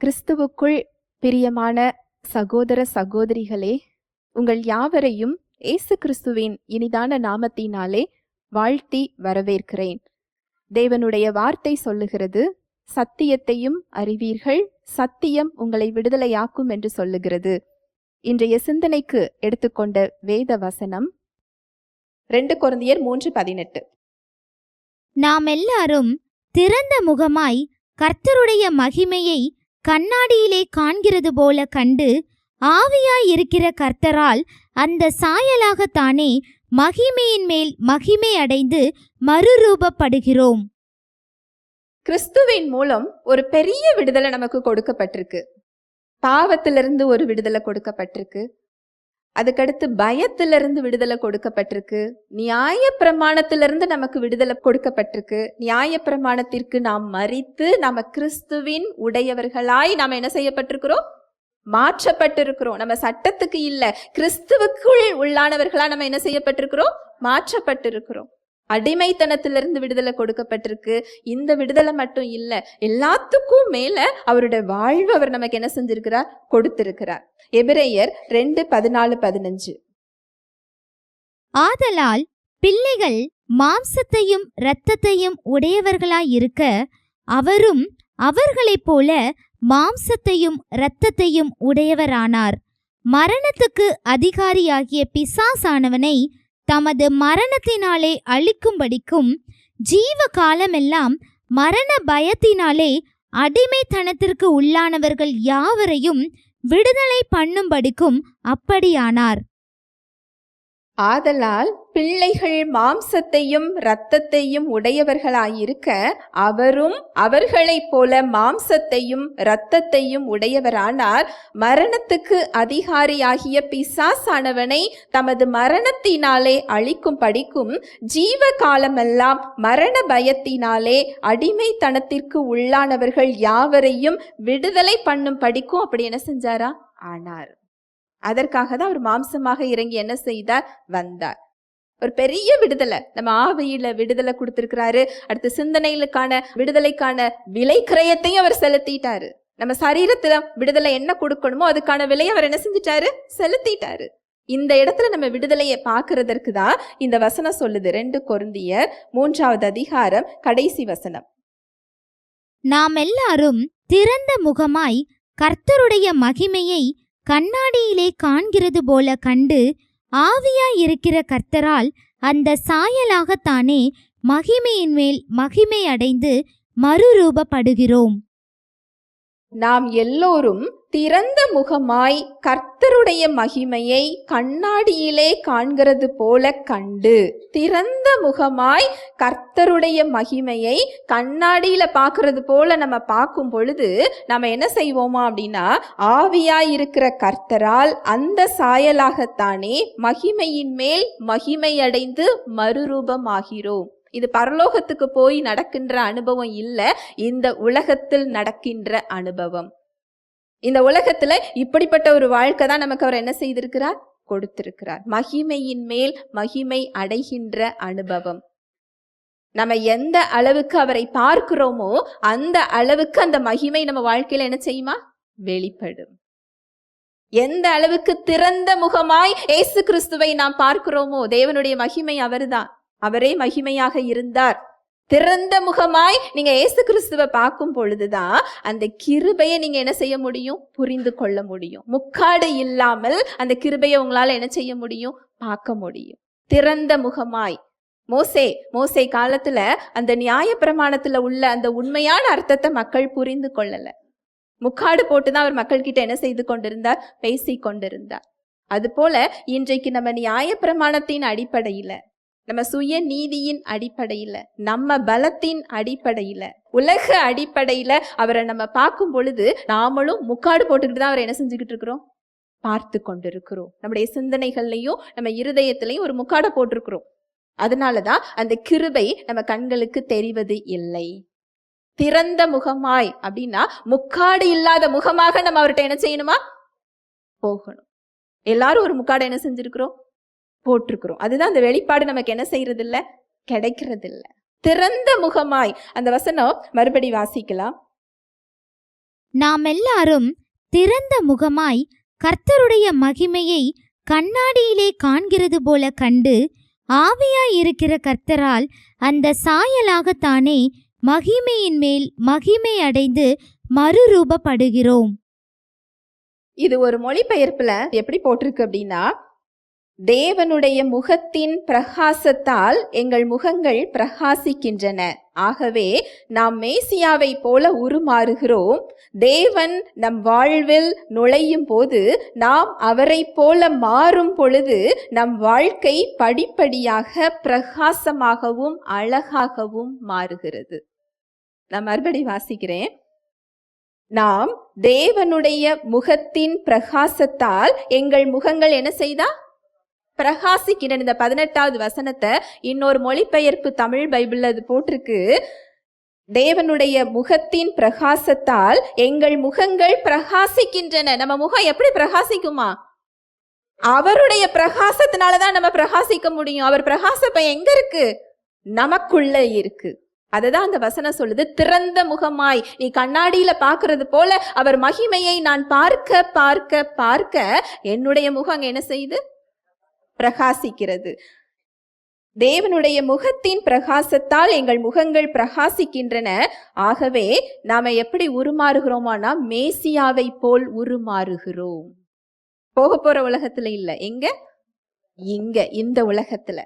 கிறிஸ்துவுக்குள் பிரியமான சகோதர சகோதரிகளே உங்கள் யாவரையும் இயேசு கிறிஸ்துவின் இனிதான நாமத்தினாலே வாழ்த்தி வரவேற்கிறேன். தேவனுடைய வார்த்தை சொல்லுகிறது சத்தியத்தையும் அறிவீர்கள் சத்தியம் உங்களை விடுதலையாக்கும் என்று சொல்லுகிறது. இன்றைய சிந்தனைக்கு எடுத்துக்கொண்ட வேத வசனம் ரெண்டு குழந்தையர் மூன்று பதினெட்டு. நாம் எல்லாரும் திறந்த முகமாய் கர்த்தருடைய மகிமையை கண்ணாடியிலே காண்கிறது போல கண்டு ஆவியாய் இருக்கிற கர்த்தரால் அந்த சாயலாகத்தானே மகிமையின் மேல் மகிமை அடைந்து மறுரூபப்படுகிறோம். கிறிஸ்துவின் மூலம் ஒரு பெரிய விடுதலை நமக்கு கொடுக்கப்பட்டிருக்கு. பாவத்திலிருந்து ஒரு விடுதலை கொடுக்கப்பட்டிருக்கு. அதுக்கடுத்து பயத்திலிருந்து விடுதலை கொடுக்கப்பட்டிருக்கு. நியாய பிரமாணத்திலிருந்து நமக்கு விடுதலை கொடுக்கப்பட்டிருக்கு. நியாய பிரமாணத்திற்கு நாம் மறித்து நம்ம கிறிஸ்துவின் உடையவர்களாய் நாம் என்ன செய்யப்பட்டிருக்கிறோம்? மாற்றப்பட்டிருக்கிறோம். நம்ம சட்டத்துக்கு இல்லை கிறிஸ்துவுக்குள் உள்ளானவர்களா நம்ம என்ன செய்யப்பட்டிருக்கிறோம்? மாற்றப்பட்டிருக்கிறோம். அடிமைத்தனத்திலிருந்து விடுதலை கொடுக்கப்பட்டிருக்கு. இந்த விடுதலை மட்டும் இல்ல எல்லாத்துக்கும் மேல அவருடைய வாழ்வு அவர் நமக்கு என்ன செஞ்சிருக்கிறார்? கொடுத்திருக்கிறார். எபிரேயர் ரெண்டு பதினாலு பதினஞ்சு. ஆதலால் பிள்ளைகள் மாம்சத்தையும் இரத்தத்தையும் உடையவர்களாயிருக்க அவரும் அவர்களைப் போல மாம்சத்தையும் இரத்தத்தையும் உடையவரானார். மரணத்துக்கு அதிகாரியாகிய பிசாசானவனை தமது மரணத்தினாலே அழிக்கும்படிக்கும் ஜீவ காலமெல்லாம் மரண பயத்தினாலே அடிமைத்தனத்திற்கு உள்ளானவர்கள் யாவரையும் விடுதலை பண்ணும்படிக்கும் அப்படியானார். ஆதலால் பிள்ளைகள் மாம்சத்தையும் இரத்தத்தையும் உடையவர்களாயிருக்க அவரும் அவர்களைப் போல மாம்சத்தையும் இரத்தத்தையும் உடையவரானார். மரணத்துக்கு அதிகாரியாகிய பிசாசானவனை தமது மரணத்தினாலே அழிக்கும் படிக்கும் ஜீவ காலமெல்லாம் மரண பயத்தினாலே அடிமைத்தனத்திற்கு உள்ளானவர்கள் யாவரையும் விடுதலை பண்ணும் படிக்கும் அப்படி என்ன செஞ்சாரா? ஆனார். அதற்காக தான் அவர் மாம்சமாக இறங்கி என்ன செய்தார்? வந்தார். ஒரு பெரிய விடுதலை. நம்ம ஆவியில விடுதலை கொடுத்துருக்கிறாரு. அடுத்து சிந்தனைகளுக்கான விடுதலைக்கான விலை கிரயத்தையும் அவர் செலுத்திட்டாரு. நம்ம சரீரத்துல விடுதலை என்ன கொடுக்கணுமோ அதுக்கான விலையை அவர் என்ன செஞ்சிட்டாரு? செலுத்திட்டாரு. இந்த இடத்துல நம்ம விடுதலையை பார்க்கறதற்கு தான் இந்த வசனம் சொல்லுது. ரெண்டு கொருந்திய மூன்றாவது அதிகாரம் கடைசி வசனம். நாம் எல்லாரும் திறந்த முகமாய் கர்த்தருடைய மகிமையை கண்ணாடியிலே காண்கிறது போல கண்டு ஆவியாய் இருக்கிற கர்த்தரால் அந்த சாயலாகத்தானே மகிமையின் மேல் மகிமை அடைந்து மறுரூபப்படுகிறோம். நாம் எல்லோரும் திறந்த முகமாய் கர்த்தருடைய மகிமையை கண்ணாடியிலே காண்கிறது போல கண்டு. திறந்த முகமாய் கர்த்தருடைய மகிமையை கண்ணாடியில பார்க்கறது போல நம்ம பார்க்கும் பொழுது நம்ம என்ன செய்வோமா அப்படின்னா ஆவியாய் இருக்கிற கர்த்தரால் அந்த சாயலாகத்தானே மகிமையின் மேல் மகிமையடைந்து மறுரூபமாகிறோம். இது பரலோகத்துக்கு போய் நடக்கின்ற அனுபவம் இல்ல இந்த உலகத்தில் நடக்கின்ற அனுபவம். இந்த உலகத்துல இப்படிப்பட்ட ஒரு வாழ்க்கை தான் நமக்கு அவர் என்ன செய்திருக்கிறார்? கொடுத்திருக்கிறார். மகிமையின் மேல் மகிமை அடைகின்ற அனுபவம். நம்ம எந்த அளவுக்கு அவரை பார்க்கிறோமோ அந்த அளவுக்கு அந்த மகிமை நம்ம வாழ்க்கையில என்ன செய்யுமா? வெளிப்படும். எந்த அளவுக்கு திறந்த முகமாய் இயேசு கிறிஸ்துவை நாம் பார்க்கிறோமோ தேவனுடைய மகிமை அவர்தான். அவரே மகிமையாக இருந்தார். திறந்த முகமாய் நீங்க ஏசு கிறிஸ்துவை பார்க்கும் பொழுதுதான் அந்த கிருபையை நீங்க என்ன செய்ய முடியும்? புரிந்து கொள்ள முடியும். முக்காடு இல்லாமல் அந்த கிருபையை உங்களால என்ன செய்ய முடியும்? பார்க்க முடியும். திறந்த முகமாய். மோசே மோசே காலத்துல அந்த நியாய பிரமாணத்துல உள்ள அந்த உண்மையான அர்த்தத்தை மக்கள் புரிந்து கொள்ளல. முக்காடு போட்டுதான் அவர் மக்கள் கிட்ட என்ன செய்து கொண்டிருந்தார்? பேசி கொண்டிருந்தார். அதுபோல இன்றைக்கு நம்ம நியாய பிரமாணத்தின் அடிப்படையில நம்ம சுய நீதியின் அடிப்படையில் நம்ம பலத்தின் அடிப்படையில் உலக அடிப்படையில் அவரை நம்ம பார்க்கும் பொழுது நாமளும் முக்காடு போட்டுக்கிட்டு தான் அவரை என்ன செஞ்சுக்கிட்டு இருக்கிறோம்? பார்த்து கொண்டிருக்கிறோம். நம்முடைய சிந்தனைகள்லையும் நம்ம இருதயத்திலையும் ஒரு முக்காடை போட்டிருக்கிறோம். அதனால தான் அந்த கிருபை நம்ம கண்களுக்கு தெரிவது இல்லை. திறந்த முகமாய் அப்படின்னா முக்காடு இல்லாத முகமாக நம்ம அவர்கிட்ட என்ன செய்யணுமா? போகணும். எல்லாரும் ஒரு முக்காடை என்ன செஞ்சிருக்கிறோம்? போட்டிருக்கிறோம். அதுதான் அந்த வெளிப்பாடு நமக்கு என்ன செய்யறது இல்ல கிடைக்கிறது இல்ல திறந்த முகமாய். அந்த வசனம் மறுபடி வாசிக்கலாம். நாம் எல்லாரும் திறந்த முகமாய் கர்த்தருடைய மகிமையை கண்ணாடியிலே காண்கிறது போல கண்டு ஆவியாய் இருக்கிற கர்த்தரால் அந்த சாயலாகத்தானே மகிமையின் மேல் மகிமை அடைந்து மறுரூபப்படுகிறோம். இது ஒரு மொழிபெயர்ப்புல எப்படி போட்டிருக்கு அப்படின்னா தேவனுடைய முகத்தின் பிரகாசத்தால் எங்கள் முகங்கள் பிரகாசிக்கின்றன. ஆகவே நாம் மேசியாவை போல உருமாறுகிறோம். தேவன் நம் வாழ்வில் நுழையும் போது நாம் அவரை போல மாறும் பொழுது நம் வாழ்க்கை படிப்படியாக பிரகாசமாகவும் அழகாகவும் மாறுகிறது. நான் மறுபடி வாசிக்கிறேன். நாம் தேவனுடைய முகத்தின் பிரகாசத்தால் எங்கள் முகங்கள் என்ன செய்தா? பிரகாசிக்கின்ற இந்த பதினெட்டாவது வசனத்தை இன்னொரு மொழிபெயர்ப்பு தமிழ் பைபிள் அது போட்டிருக்கு. தேவனுடைய முகத்தின் பிரகாசத்தால் எங்கள் முகங்கள் பிரகாசிக்கின்றன. நம்ம முகம் எப்படி பிரகாசிக்குமா? அவருடைய பிரகாசத்தினாலதான் நம்ம பிரகாசிக்க முடியும். அவர் பிரகாசப்ப எங்க இருக்கு? நமக்குள்ள இருக்கு. அதுதான் அந்த வசனம் சொல்லுது. திறந்த முகமாய். நீ கண்ணாடியில பாக்குறது போல அவர் மகிமையை நான் பார்க்க பார்க்க பார்க்க என்னுடைய முகம் என்ன செய்யுது? பிரகாசிக்கிறது. தேவனுடைய முகத்தின் பிரகாசத்தால் எங்கள் முகங்கள் பிரகாசிக்கின்றன. ஆகவே நாம எப்படி உருமாறுகிறோமானா மேசியாவை போல் உருமாறுகிறோம். போக போற உலகத்துல இல்ல. எங்க? இங்க இந்த உலகத்துல.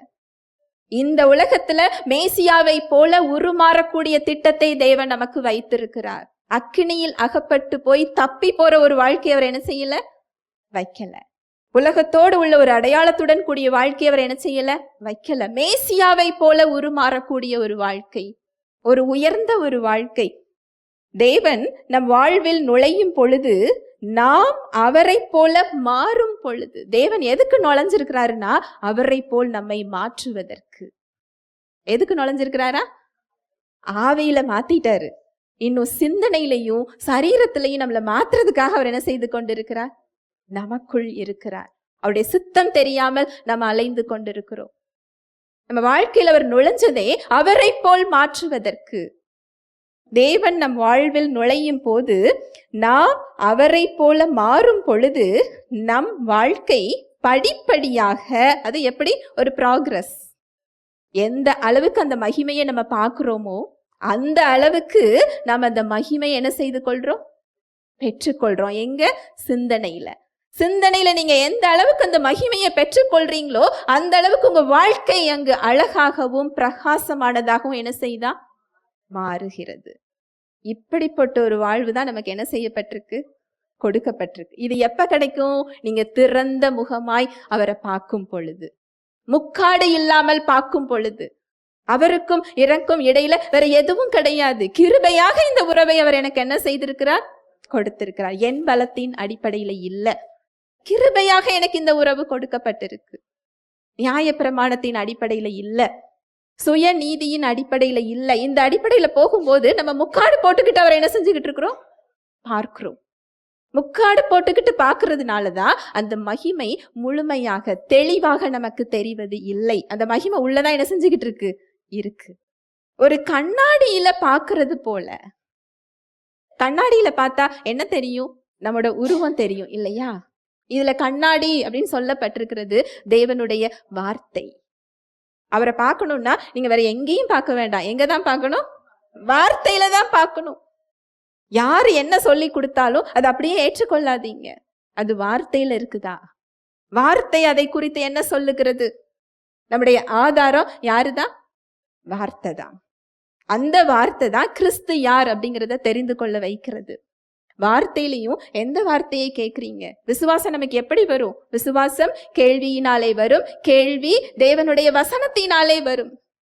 இந்த உலகத்துல மேசியாவை போல உருமாறக்கூடிய திட்டத்தை தேவன் நமக்கு வைத்திருக்கிறார். அக்கினியில் அகப்பட்டு போய் தப்பி போற ஒரு வாழ்க்கை அவர் என்ன செய்யல? வைக்கல. உலகத்தோடு உள்ள ஒரு அடையாளத்துடன் கூடிய வாழ்க்கை அவர் என்ன செய்யல? வைக்கல. மேசியாவை போல உருமாறக்கூடிய ஒரு வாழ்க்கை. ஒரு உயர்ந்த ஒரு வாழ்க்கை. தேவன் நம் வாழ்வில் நுழையும் பொழுது நாம் அவரை போல மாறும் பொழுது. தேவன் எதுக்கு நுழைஞ்சிருக்கிறாருன்னா அவரை போல் நம்மை மாற்றுவதற்கு. எதுக்கு நுழைஞ்சிருக்கிறாரா? ஆவியில மாத்திட்டாரு. இன்னும் சிந்தனையிலையும் சரீரத்திலையும் நம்மளை மாத்துறதுக்காக அவர் என்ன செய்து கொண்டிருக்கிறார்? நமக்குள் இருக்கிறார். அவருடைய சித்தம் தெரியாமல் நம்ம அலைந்து கொண்டிருக்கிறோம். நம்ம வாழ்க்கையில் அவர் நுழைஞ்சதே அவரை போல் மாற்றுவதற்கு. தேவன் நம் வாழ்வில் நுழையும் போது நாம் அவரை போல மாறும் பொழுது நம் வாழ்க்கை படிப்படியாக அது எப்படி? ஒரு ப்ராக்ரஸ் எந்த அளவுக்கு அந்த மகிமையை நம்ம பார்க்குறோமோ அந்த அளவுக்கு நாம் அந்த மகிமை என்ன செய்து கொள்றோம் பெற்றுக்கொள்றோம் எங்க? சிந்தனையில. சிந்தனையில நீங்க எந்த அளவுக்கு அந்த மகிமையை பெற்றுக்கொள்றீங்களோ அந்த அளவுக்கு உங்க வாழ்க்கை அங்கு அழகாகவும் பிரகாசமானதாகவும் என்ன செய்தா? மாறுகிறது. இப்படிப்பட்ட ஒரு வாழ்வு தான் நமக்கு என்ன செய்யப்பட்டிருக்கு? கொடுக்கப்பட்டிருக்கு. இது எப்ப கிடைக்கும்? நீங்க திறந்த முகமாய் அவரை பார்க்கும் பொழுது. முக்காடு இல்லாமல் பார்க்கும் பொழுது. அவருக்கும் இறக்கும் இடையில வேற எதுவும் கிடையாது. கிருபையாக இந்த உறவை அவர் எனக்கு என்ன செய்திருக்கிறார்? கொடுத்திருக்கிறார். என் பலத்தின் அடிப்படையில இல்லை. கிருபையாக எனக்கு இந்த உறவு கொடுக்கப்பட்டிருக்கு. நியாய பிரமாணத்தின் அடிப்படையில இல்ல. சுய நீதியின் அடிப்படையில இல்ல. இந்த அடிப்படையில போகும்போது நம்ம முக்காடு போட்டுக்கிட்டு அவரை என்ன செஞ்சுக்கிட்டு இருக்கிறோம்? பார்க்கிறோம். முக்காடு போட்டுக்கிட்டு பார்க்கறதுனாலதான் அந்த மகிமை முழுமையாக தெளிவாக நமக்கு தெரிவது இல்லை. அந்த மகிமை உள்ளதான் என்ன செஞ்சுக்கிட்டு இருக்கு? இருக்கு. ஒரு கண்ணாடியில பார்க்கிறது போல. கண்ணாடியில பார்த்தா என்ன தெரியும்? நம்மளோட உருவம் தெரியும் இல்லையா? இதுல கண்ணாடி அப்படின்னு சொல்லப்பட்டிருக்கிறது தேவனுடைய வார்த்தை. அவரை பார்க்கணும்னா நீங்க வேற எங்கேயும் பார்க்க வேண்டாம். எங்க தான் பார்க்கணும்? வார்த்தையில தான் பார்க்கணும். யார் என்ன சொல்லி கொடுத்தாலும் அதை அப்படியே ஏற்றுக்கொள்ளாதீங்க. அது வார்த்தையில இருக்குதா? வார்த்தை அதை குறித்து என்ன சொல்லுகிறது? நம்முடைய ஆதாரம் யாருதான் வார்த்தை தான். அந்த வார்த்தை தான் கிறிஸ்து யார் அப்படிங்கிறத தெரிந்து கொள்ள வைக்கிறது. வார்த்தையிலையும் எந்த வார்த்தையை கேட்குறீங்க? விசுவாசம் நமக்கு எப்படி வரும்? விசுவாசம் கேள்வியினாலே வரும் கேள்வி தேவனுடைய வசனத்தினாலே வரும்.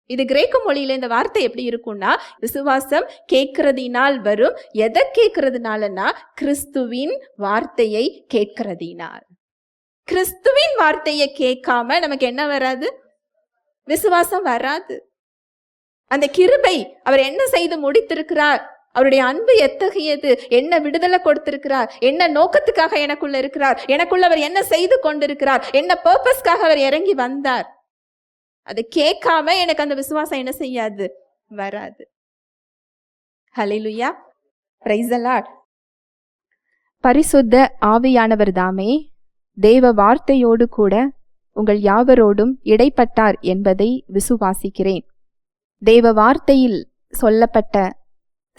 இது கிரேக்க மொழியில இந்த வார்த்தை எப்படி இருக்கும்னா விசுவாசம் கேட்கறதினால் வரும் எதை கேட்கறதுனாலனா கிறிஸ்துவின் வார்த்தையை கேட்கறதினால். கிறிஸ்துவின் வார்த்தையை கேட்காம நமக்கு என்ன வராது? விசுவாசம் வராது. அந்த கிருபை அவர் என்ன செய்து முடித்திருக்கிறார்? அவருடைய அன்பு எத்தகையது? என்ன விடுதலை கொடுத்திருக்கிறார்? என்ன நோக்கத்துக்காக எனக்குள்ள இருக்கிறார்? எனக்குள்ள அவர் என்ன செய்து கொண்டிருக்கிறார்? என்ன பர்பஸ்க்காக அவர் இறங்கி வந்தார்? அதை கேட்காம எனக்கு அந்த விசுவாசம் என்ன செய்யாது? வராது. ஹலிலுயா பிரைஸ் பரிசுத்த ஆவியானவர் தாமே தேவ வார்த்தையோடு கூட உங்கள் யாவரோடும் இடைப்பட்டார் என்பதை விசுவாசிக்கிறேன். தேவ வார்த்தையில் சொல்லப்பட்ட